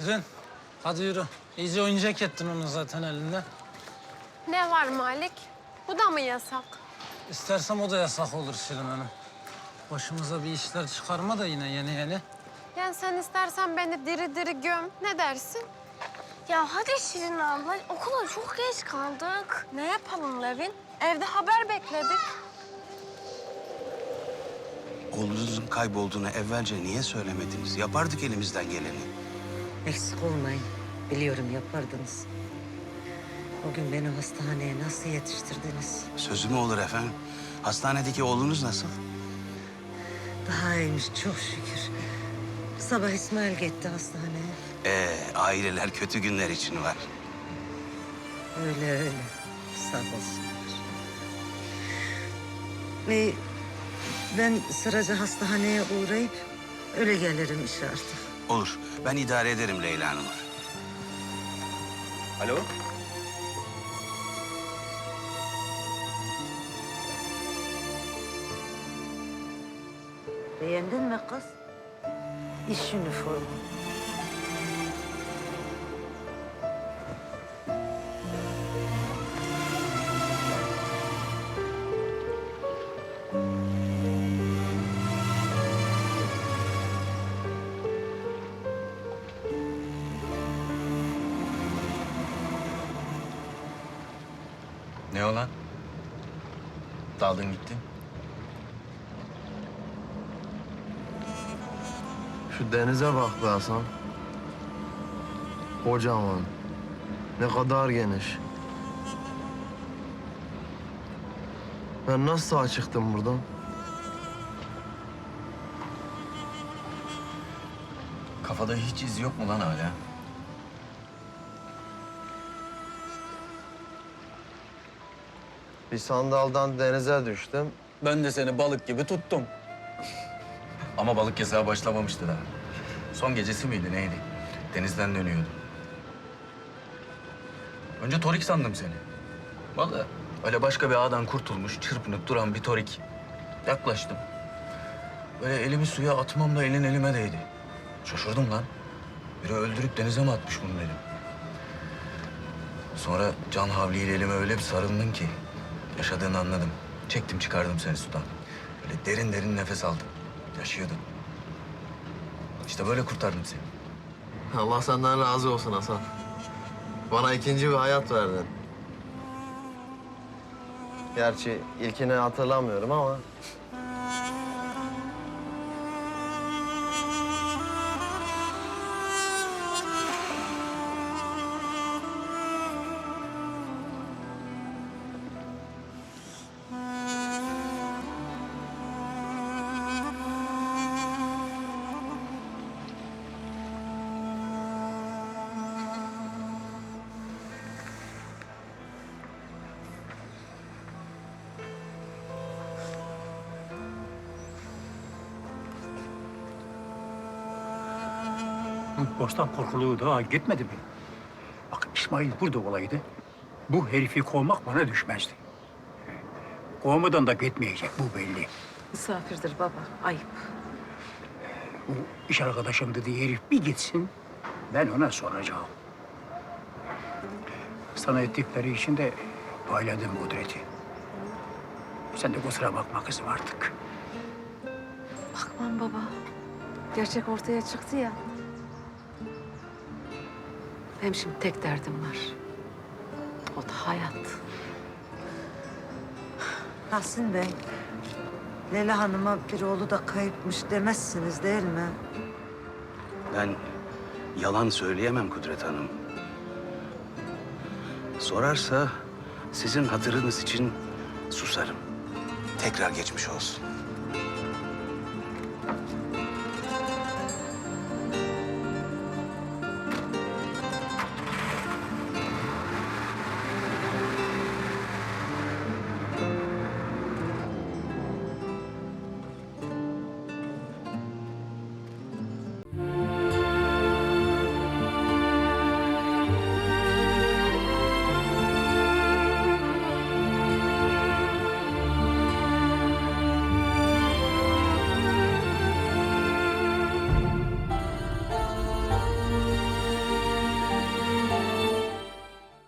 Şirin, hadi yürü. İyice oyuncak ettin onu zaten elinde. Ne var Malik? Bu da mı yasak? İstersem o da yasak olur Şirin Hanım. Başımıza bir işler çıkarma da yine yeni yeni. Yani sen istersen beni diri diri göm. Ne dersin? Ya hadi Şirin abla, okula çok geç kaldık. Ne yapalım Levin? Evde haber bekledik. Oğlunuzun kaybolduğunu evvelce niye söylemediniz? Yapardık elimizden geleni. Eksik olmayın. Biliyorum yapardınız. O gün beni hastaneye nasıl yetiştirdiniz? Sözümü olur efendim. Hastanedeki oğlunuz nasıl? Daha iyiymiş çok şükür. Sabah İsmail gitti hastaneye. Ee, aileler kötü günler için var. Öyle öyle. Sağ olsunlar. Ee, ben sıraca hastaneye uğrayıp öyle gelirim işe artık. Olur. Ben idare ederim Leyla Hanım'ı. Alo? Beğendin mi kız? İş üniformu. Ne olan? Daldın gittin. Şu denize bak be Hasan. Kocaman. Ne kadar geniş. Ben nasıl sağ çıktım buradan? Kafada hiç iz yok mu lan hala? Bir sandaldan denize düştüm. Ben de seni balık gibi tuttum. Ama balık yasağı başlamamıştı daha. Son gecesi miydi neydi? Denizden dönüyordu. Önce torik sandım seni. Vallahi öyle başka bir ağdan kurtulmuş, çırpınıp duran bir torik. Yaklaştım. Böyle elimi suya atmamla elin elime değdi. Şaşırdım lan. Biri öldürüp denize mi atmış bunu dedim. Sonra can havliyle elime öyle bir sarıldın ki yaşadığını anladım. Çektim çıkardım seni sudan. Böyle derin derin nefes aldım. Yaşıyordun. İşte böyle kurtardım seni. Allah senden razı olsun Hasan. Bana ikinci bir hayat verdin. Gerçi ilkini hatırlamıyorum ama... Bostan korkuluğu daha gitmedi mi? Bak İsmail burada olaydı. Bu herifi kovmak bana düşmezdi. Kovmadan da gitmeyecek bu belli. Misafirdir baba. Ayıp. Bu iş arkadaşım dediği herif bir gitsin ben ona soracağım. Sana ettikleri için de payladım Kudret'i. Sen de kusura bakma kızım artık. Bakmam baba. Gerçek ortaya çıktı ya. Benim şimdi tek derdim var. O da hayat. Tahsin Bey, Leyla Hanım'a bir oğlu da kayıpmış demezsiniz değil mi? Ben yalan söyleyemem Kudret Hanım. Sorarsa sizin hatırınız için susarım. Tekrar geçmiş olsun.